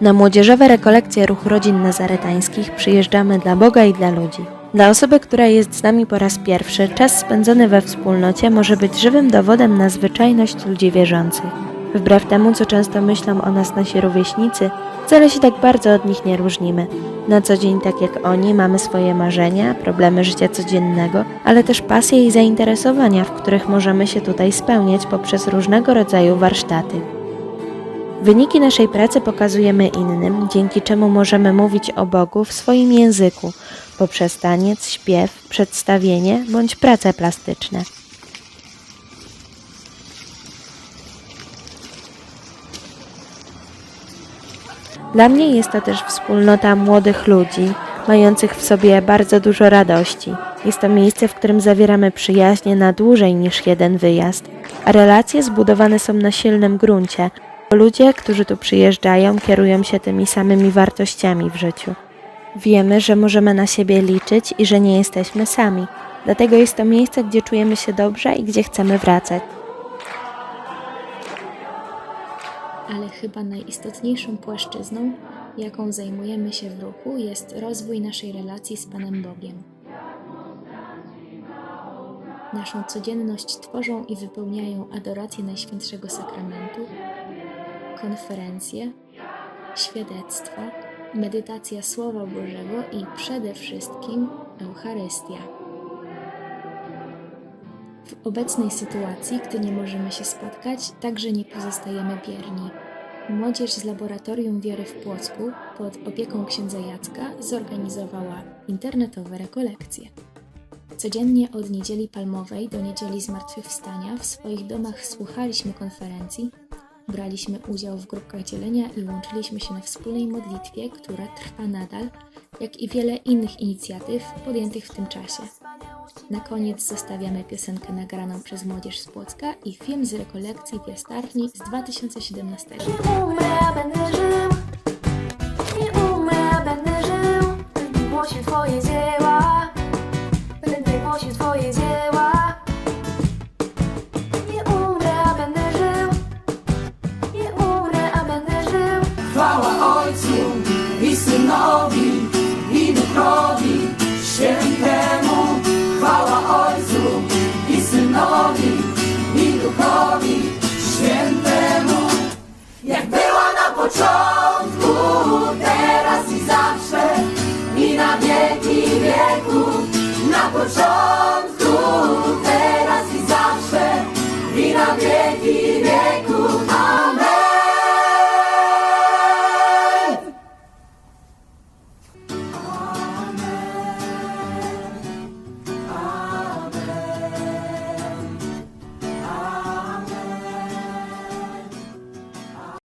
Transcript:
Na młodzieżowe rekolekcje Ruchu Rodzin Nazaretańskich przyjeżdżamy dla Boga i dla ludzi. Dla osoby, która jest z nami po raz pierwszy, czas spędzony we wspólnocie może być żywym dowodem na zwyczajność ludzi wierzących. Wbrew temu, co często myślą o nas nasi rówieśnicy, wcale się tak bardzo od nich nie różnimy. Na co dzień, tak jak oni, mamy swoje marzenia, problemy życia codziennego, ale też pasje i zainteresowania, w których możemy się tutaj spełniać poprzez różnego rodzaju warsztaty. Wyniki naszej pracy pokazujemy innym, dzięki czemu możemy mówić o Bogu w swoim języku, poprzez taniec, śpiew, przedstawienie bądź prace plastyczne. Dla mnie jest to też wspólnota młodych ludzi, mających w sobie bardzo dużo radości. Jest to miejsce, w którym zawieramy przyjaźnie na dłużej niż jeden wyjazd, a relacje zbudowane są na silnym gruncie. Ludzie, którzy tu przyjeżdżają, kierują się tymi samymi wartościami w życiu. Wiemy, że możemy na siebie liczyć i że nie jesteśmy sami. Dlatego jest to miejsce, gdzie czujemy się dobrze i gdzie chcemy wracać. ale chyba najistotniejszą płaszczyzną, jaką zajmujemy się w ruchu, jest rozwój naszej relacji z Panem Bogiem. Naszą codzienność tworzą i wypełniają adoracje Najświętszego Sakramentu, konferencje, świadectwa, medytacja Słowa Bożego i przede wszystkim Eucharystia. W obecnej sytuacji, gdy nie możemy się spotkać, także nie pozostajemy bierni. Młodzież z Laboratorium Wiery w Płocku pod opieką księdza Jacka zorganizowała internetowe rekolekcje. Codziennie od niedzieli palmowej do niedzieli zmartwychwstania w swoich domach słuchaliśmy konferencji, braliśmy udział w grupkach dzielenia i łączyliśmy się na wspólnej modlitwie, która trwa nadal, jak i wiele innych inicjatyw podjętych w tym czasie. Na koniec zostawiamy piosenkę nagraną przez młodzież z Płocka i film z rekolekcji w Jastarni z 2017. Nie umrę, początku, teraz i zawsze i na wieki wieków.